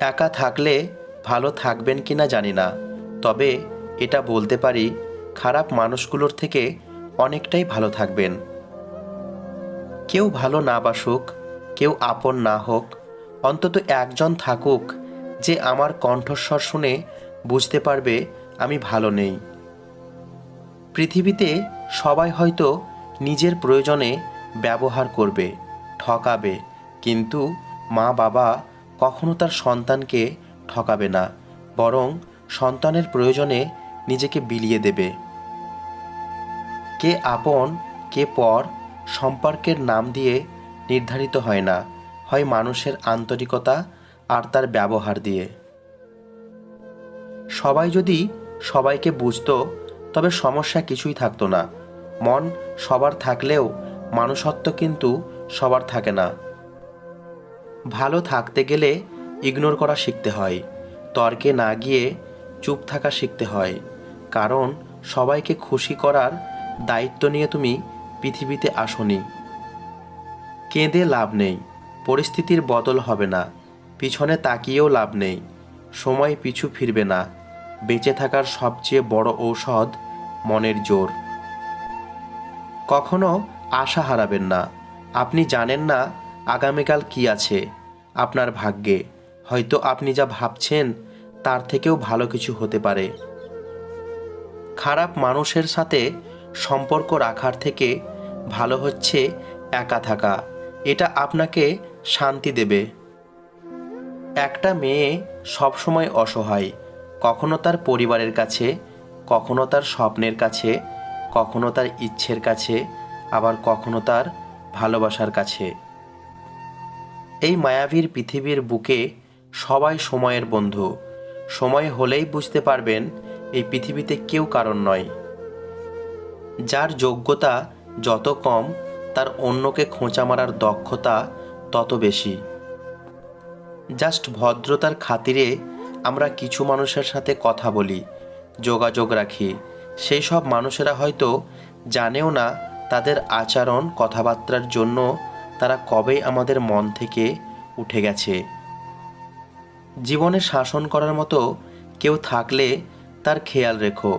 একা থাকলে ভালো থাকবেন কি না জানি না। তবে এটা বলতে পারি, খারাপ মানুষগুলোর থেকে অনেকটাই ভালো থাকবেন। কেউ ভালো না বাসুক, কেউ আপন না হোক, অন্তত একজন থাকুক যে আমার কণ্ঠস্বর শুনে বুঝতে পারবে আমি ভালো নেই। পৃথিবীতে সবাই হয়তো নিজের প্রয়োজনে ব্যবহার করবে, ঠকাবে, কিন্তু মা বাবা কখনো তার সন্তানকে ঠকাবে না, বরং সন্তানের প্রয়োজনে নিজেকে বিলিয়ে দেবে। কে আপন, কে পর সম্পর্কের নাম দিয়ে নির্ধারিত হয় না, হয় মানুষের আন্তরিকতা আর তার ব্যবহার দিয়ে। সবাই যদি সবাইকে বুঝতো, তবে সমস্যা কিছুই থাকতো না। মন সবার থাকলেও, মানুষত্ব কিন্তু সবার থাকে না। ভালো থাকতে গেলে ইগনোর করা শিখতে হয়, তর্কে না গিয়ে চুপ থাকা শিখতে হয়, কারণ সবাইকে খুশি করার দায়িত্ব নিয়ে তুমি পৃথিবীতে আসনি। কেঁদে লাভ নেই, পরিস্থিতির বদল হবে না, পিছনে তাকিয়েও লাভ নেই, সময় পিছু ফিরবে না, বেঁচে থাকার সবচেয়ে বড় ঔষধ মনের জোর। কখনো আশা হারাবেন না, আপনি জানেন না আগামীকাল কি আছে? আপনার ভাগ্যে। হয়তো আপনি যা ভাবছেন, তার থেকেও ভালো কিছু হতে পারে। খারাপ মানুষের সাথে সম্পর্ক রাখার থেকে ভালো হচ্ছে একা থাকা। এটা আপনাকে শান্তি দেবে। একটা মেয়ে সবসময় অসহায়। কখনো তার পরিবারের কাছে, কখনো তার স্বপ্নের কাছে, কখনো তার ইচ্ছের কাছে, আবার কখনো তার ভালোবাসার কাছে। এই মায়াবীর পৃথিবীর বুকে সবাই সময়ের বন্ধু। সময় হলেই বুঝতে পারবেন এই পৃথিবীতে কেউ কারণ নয়। যার যোগ্যতা যত কম, তার অন্যকে খোঁচা মারার দক্ষতা তত বেশি। জাস্ট ভদ্রতার খাতিরে আমরা কিছু মানুষের সাথে কথা বলি, যোগাযোগ রাখি। সেই সব মানুষেরা হয়তো জানেও না তাদের আচরণ, কথাবার্তার জন্য তারা কবে আমাদের মন থেকে উঠে গেছে? জীবনে শাসন করার মতো কেউ থাকলে তার খেয়াল রেখো,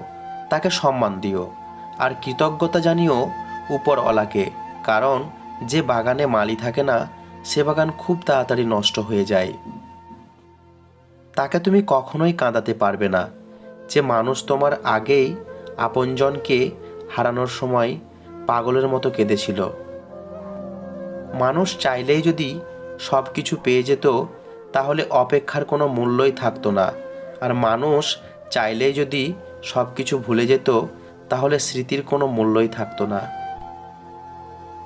তাকে সম্মান দিও, আর কৃতজ্ঞতা জানিও উপরওয়ালাকে, কারণ যে বাগানে মালি থাকে না, সে বাগান খুব তাড়াতাড়ি নষ্ট হয়ে যায়। তাকে তুমি কখনোই কাঁদাতে পারবে না। যে মানুষ তোমার আগেই আপনজনকে হারানোর সময় পাগলের মতো কেঁদেছিল। মানুষ চাইলেই যদি সব কিছু পেয়ে যেত, তাহলে অপেক্ষার কোনো মূল্যই থাকতো না। আর মানুষ চাইলেই যদি সব কিছু ভুলে যেত, তাহলে স্মৃতির কোনো মূল্যই থাকতো না।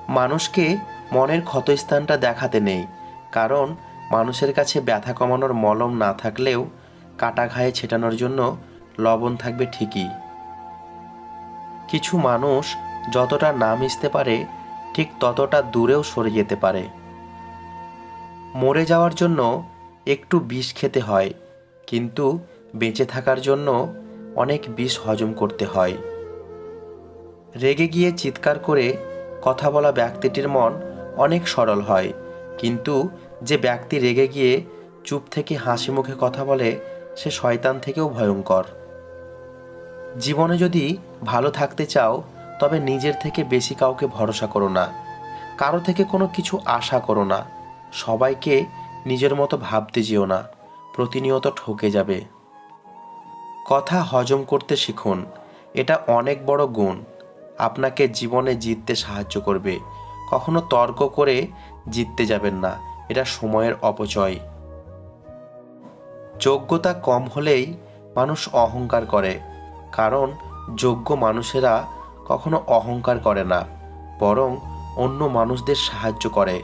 মানুষকে মনের ক্ষতস্থানটা দেখাতে নেই, কারণ মানুষের কাছে ব্যথা কমানোর মলম না থাকলেও কাটা ঘায়ে ছেটানোর জন্য লবণ থাকবে ঠিকই। কিছু মানুষ যতটা না মিশতে পারে ঠিক ততটা দূরেও সরে যেতে পারে। মরে যাওয়ার জন্য একটু বিষ খেতে হয়, কিন্তু বেঁচে থাকার জন্য অনেক বিষ হজম করতে হয়। রেগে গিয়ে চিৎকার করে কথা বলা ব্যক্তিটির মন অনেক সরল হয়, কিন্তু যে ব্যক্তি রেগে গিয়ে চুপ থেকে হাসি মুখে কথা বলে, সে শয়তান থেকেও ভয়ঙ্কর। জীবনে যদি ভালো থাকতে চাও তবে নিজের থেকে বেশি কাউকে ভরসা করো না। কারও থেকে কোনো কিছু আশা করো না। সবাইকে নিজের মতো ভাবতে যেও না। প্রতিনিয়ত ঠকে যাবে। কথা হজম করতে শিখুন। এটা অনেক বড় গুণ। আপনাকে জীবনে জিততে সাহায্য করবে। কখনো তর্ক করে জিততে যাবেন না। এটা সময়ের অপচয়। যোগ্যতা কম হলেই মানুষ অহংকার করে। কারণ যোগ্য মানুষেরা কখনো অহংকার করে না, বরং অন্য মানুষদের সাহায্য করে।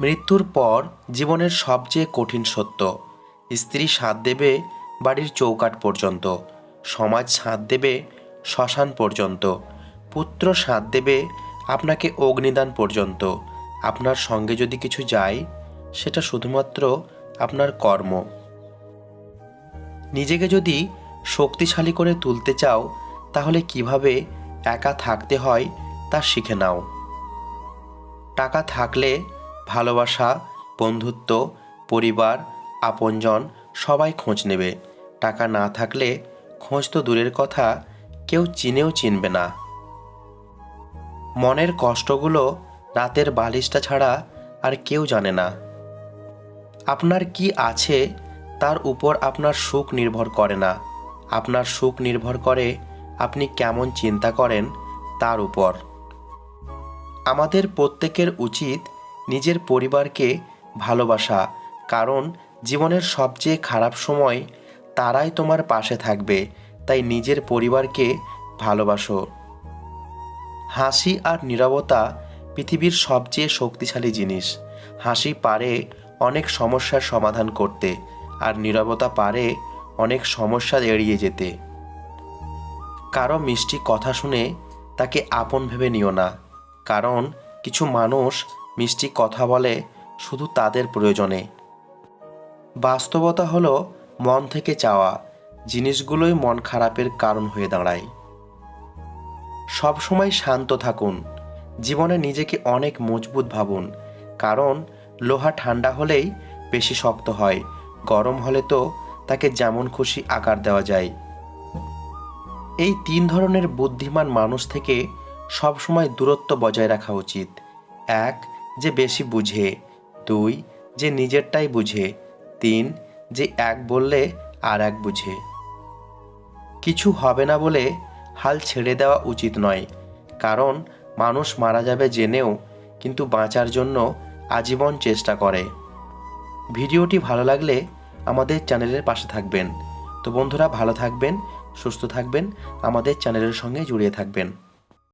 মৃত্যুর পর জীবনের সবচেয়ে কঠিন সত্য, স্ত্রী সাথ দেবে বাড়ির চৌকাট পর্যন্ত, সমাজ সাথ দেবে শ্মশান পর্যন্ত, পুত্র সাথ দেবে আপনাকে অগ্নিদান পর্যন্ত, আপনার সঙ্গে যদি কিছু যায়, সেটা শুধুমাত্র আপনার কর্ম। নিজেকে যদি শক্তিশালী করে তুলতে চাও তাহলে কীভাবে একা থাকতে হয় তা শিখে নাও। টাকা থাকলে ভালোবাসা, বন্ধুত্ব, পরিবার, আপনজন সবাই খোঁজ নেবে। টাকা না থাকলে খোঁজ তো দূরের কথা, কেউ চিনেও চিনবে না। মনের কষ্টগুলো রাতের বালিশটা ছাড়া আর কেউ জানে না। আপনার কি আছে তার উপর আপনার সুখ নির্ভর করে না। আপনার সুখ নির্ভর করে আপনি কেমন চিন্তা করেন তার উপর। আমাদের প্রত্যেকের উচিত নিজের পরিবারকে ভালোবাসা, কারণ জীবনের সবচেয়ে খারাপ সময় তারাই তোমার পাশে থাকবে, তাই নিজের পরিবারকে ভালোবাসো। হাসি আর নীরবতা পৃথিবীর সবচেয়ে শক্তিশালী জিনিস। হাসি পারে অনেক সমস্যার সমাধান করতে, আর নীরবতা পারে অনেক সমস্যা এড়িয়ে যেতে। কারও মিষ্টি কথা শুনে তাকে আপন ভেবে নিও না। কারণ কিছু মানুষ মিষ্টি কথা বলে শুধু তাদের প্রয়োজনে। বাস্তবতা হলো মন থেকে চাওয়া। জিনিসগুলোই মন খারাপের কারণ হয়ে দাঁড়ায়। সবসময় শান্ত থাকুন। জীবনে নিজেকে অনেক মজবুত ভাবুন। কারণ লোহা ঠান্ডা হলেই বেশি শক্ত হয়, গরম হলে তো তাকে যেমন খুশি আকার দেওয়া যায়। এই তিন ধরনের বুদ্ধিমান মানুষ থেকে সবসময় দূরত্ব বজায় রাখা উচিত। এক, যে বেশি বুঝে। দুই, যে নিজেরটাই বুঝে। তিন, যে এক বললে আর এক বুঝে। কিছু হবে না বলে হাল ছেড়ে দেওয়া উচিত নয়। কারণ মানুষ মারা যাবে জেনেও, কিন্তু বাঁচার জন্য আজীবন চেষ্টা করে। ভিডিওটি ভালো লাগলে আমাদের চ্যানেলের পাশে থাকবেন। তো বন্ধুরা, ভালো থাকবেন সুস্থ থাকবেন। আমাদের চ্যানেলের সঙ্গে জড়িয়ে থাকবেন।